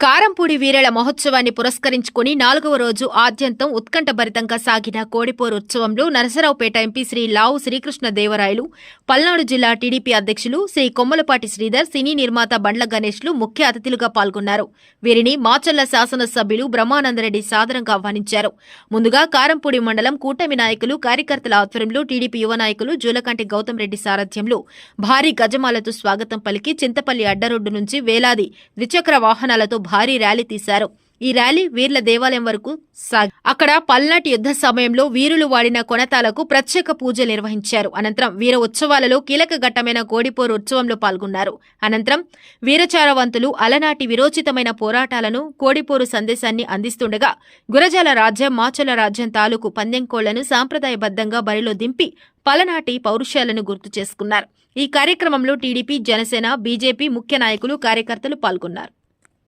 కారంపూడి వీరల మహోత్సవాన్ని పురస్కరించుకుని నాలుగవ రోజు ఆద్యంతం ఉత్కంఠభరితంగా సాగిన కోడిపోరు ఉత్సవంలో నరసరావుపేట ఎంపీ శ్రీ లావు శ్రీకృష్ణదేవరాయలు పల్నాడు జిల్లా టీడీపీ అధ్యక్షులు శ్రీ కొమ్మలపాటి శ్రీధర్ సినీ నిర్మాత బండ్ల గణేష్లు ముఖ్య అతిథులుగా పాల్గొన్నారు. వీరిని మాచల్ల శాసనసభ్యులు బ్రహ్మానందరెడ్డి సాదరంగా ఆహ్వానించారు. ముందుగా కారంపూడి మండలం కూటమి నాయకులు కార్యకర్తల ఆధ్వర్యంలో టీడీపీ యువ నాయకులు జూలకంటి గౌతమ్ రెడ్డి సారథ్యంలో భారీ గజమాలతో స్వాగతం పలికి చింతపల్లి అడ్డరోడ్డు నుంచి వేలాది ద్విచక్ర వాహనాలతో భారీ ర్యాలీ తీశారు. ఈ ర్యాలీ వీర్ల దేవాలయం వరకు సాగి అక్కడ పల్నాటి యుద్ధ సమయంలో వీరులు వాడిన కొనతాలకు ప్రత్యేక పూజలు నిర్వహించారు. అనంతరం వీర ఉత్సవాలలో కీలక ఘట్టమైన కోడిపోరు ఉత్సవంలో పాల్గొన్నారు. అనంతరం వీరచారవంతులు అలనాటి విరోచితమైన పోరాటాలను కోడిపోరు సందేశాన్ని అందిస్తుండగా గురజాల రాజ్యం మాచల రాజ్యం తాలూకు పందెంకోళ్ళను సాంప్రదాయబద్ధంగా బరిలో దింపి పలనాటి పౌరుషాలను గుర్తు చేసుకున్నారు. ఈ కార్యక్రమంలో టీడీపీ జనసేన బీజేపీ ముఖ్య నాయకులు కార్యకర్తలు పాల్గొన్నారు.